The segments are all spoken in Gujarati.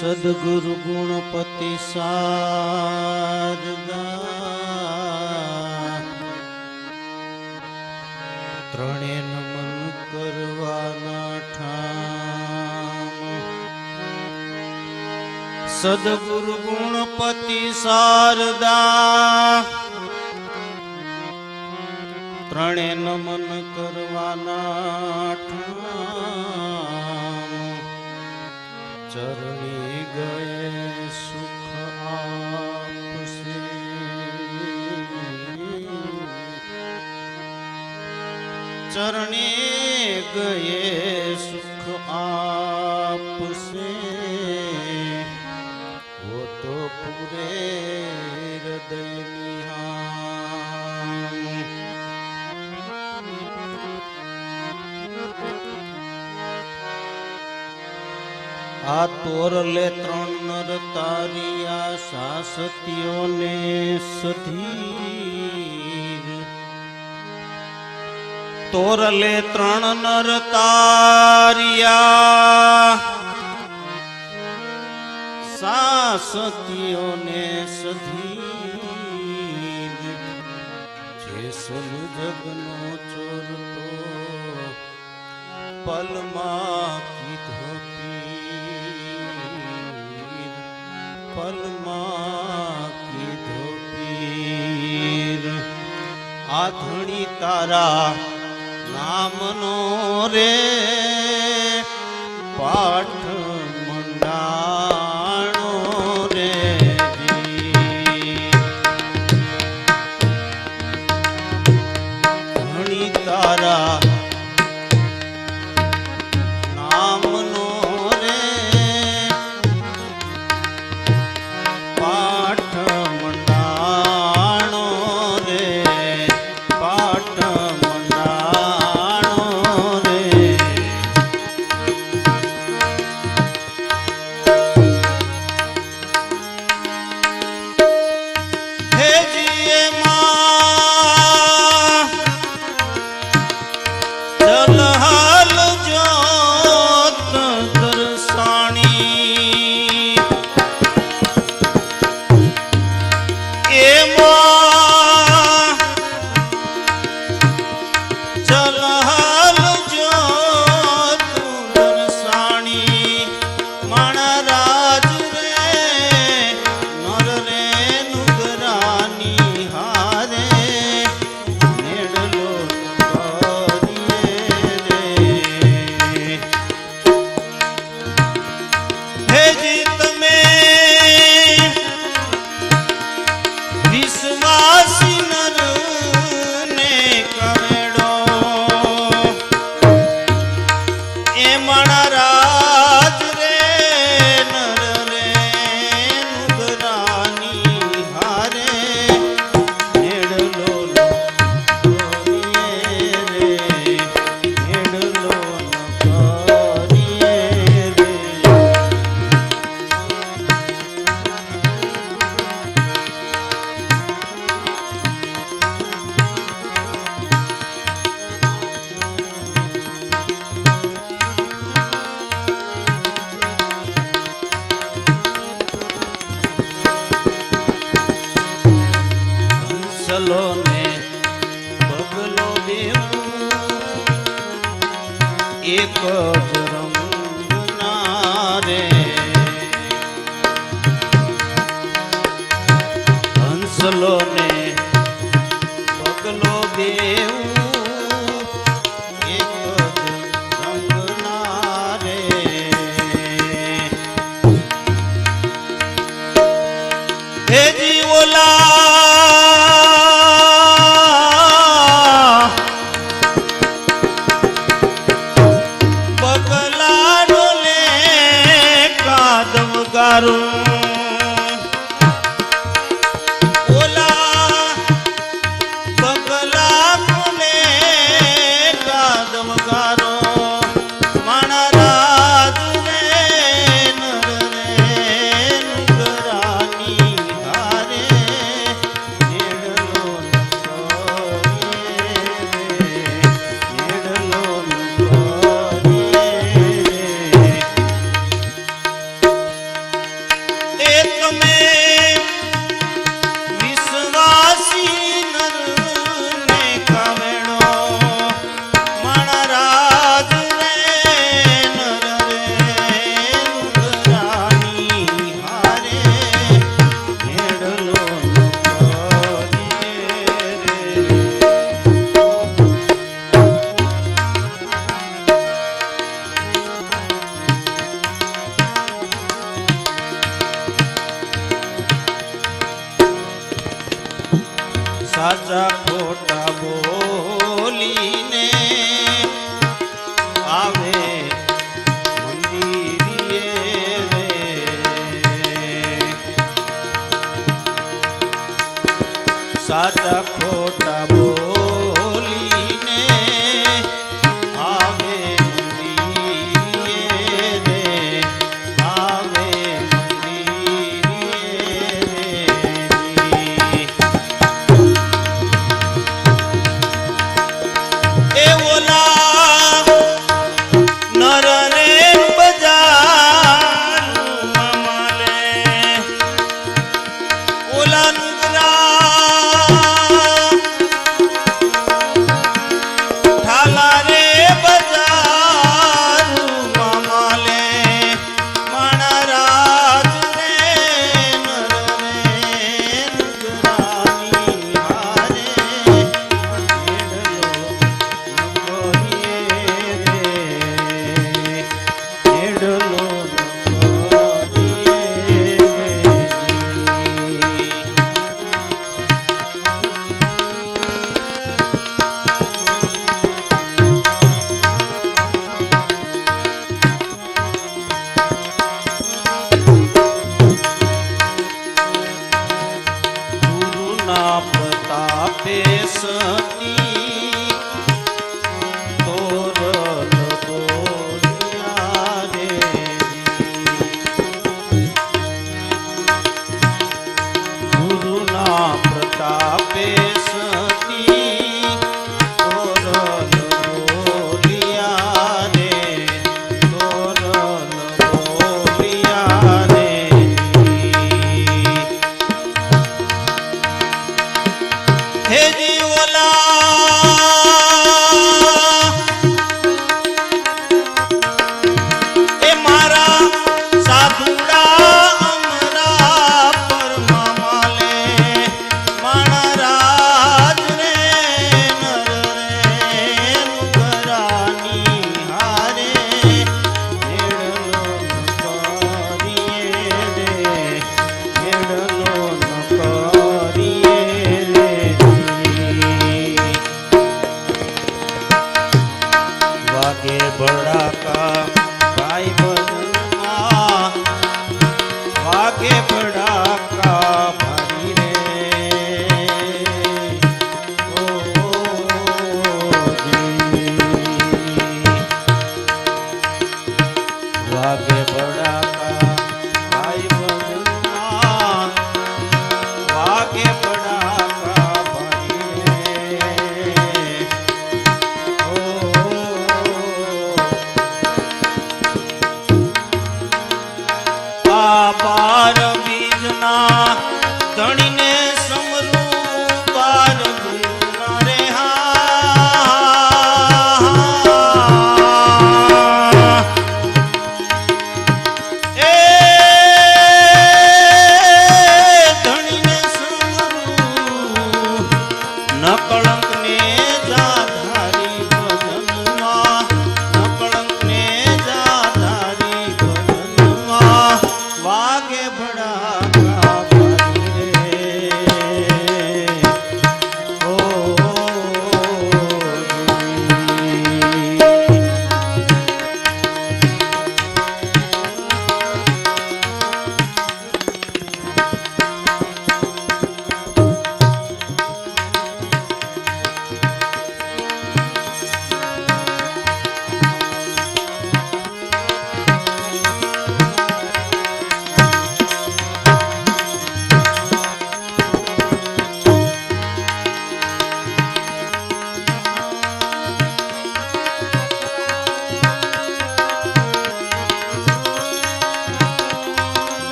સદગુરુ ગુણપતિ સારદા ત્રણે નમન કરવાના ઠામ. સદગુરુ ગુણપતિ શારદા ત્રણે નમન કરવાના ઠામ. ચરણી જગએ સુખ આપશે ચરણે ગયે સુખ આપશે વો તો પૂરે આ તોરલે ત્રણ નર તારિયા સાસતીઓને સધીર. તોરલે ત્રણ નર તારિયા સાસતીઓને સધીર. જેસલ જગનો ચોર તો પલમાં પલમાં કીધો પીર આધણી તારા નામનો રે પાઠ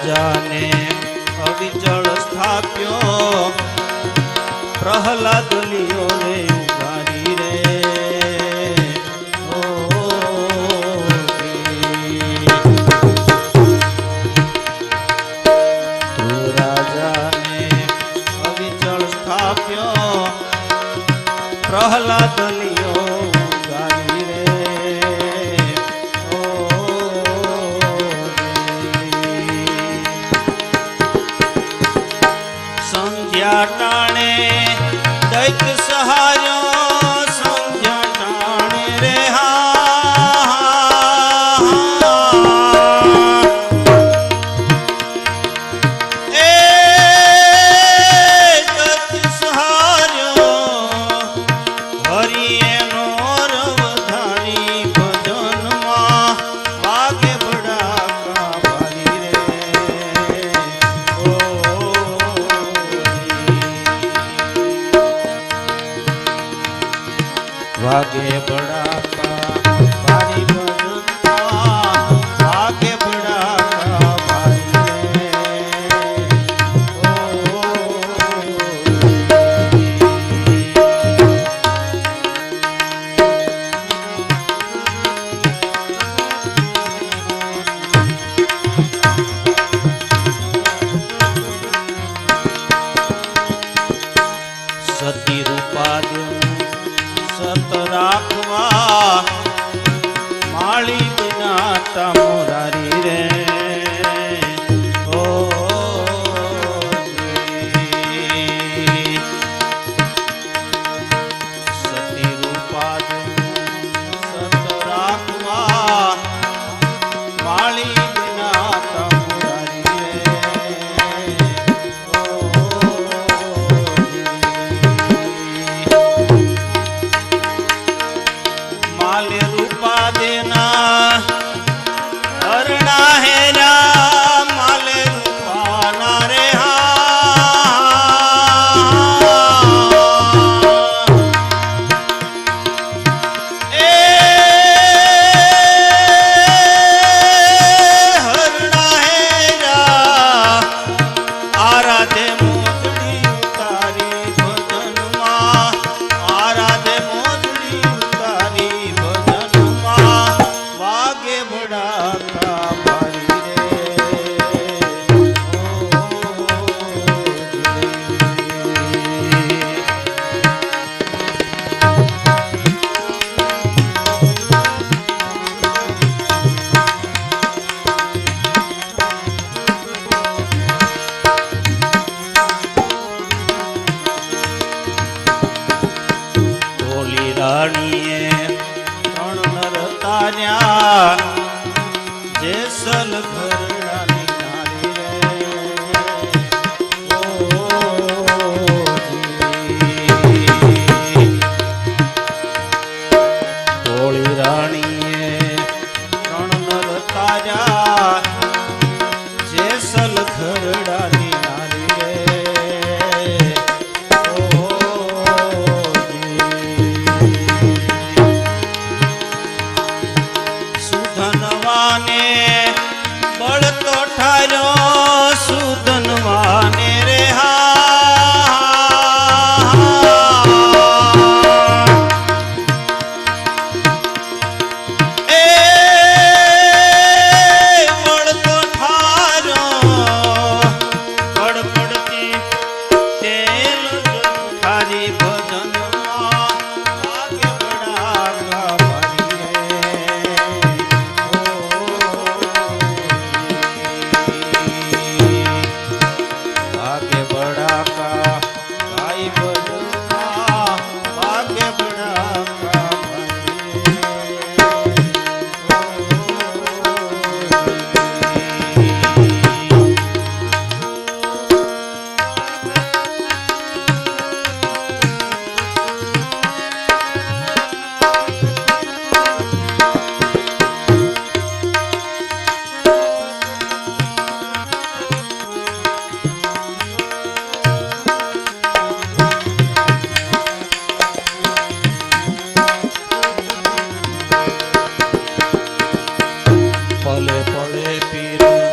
રાજાને અવિચળ સ્થાપ્યો. પ્રહલાદ લિયો સંધ્યા ટાણે દૈત સહાર્યો વાગે બડાકા Santa ponle, ponle pirul.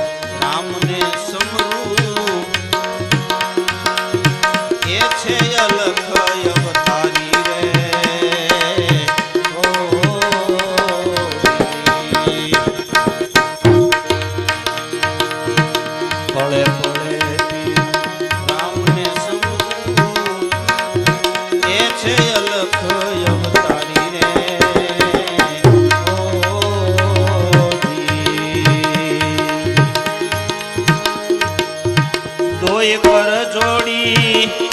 એક પર જોડી.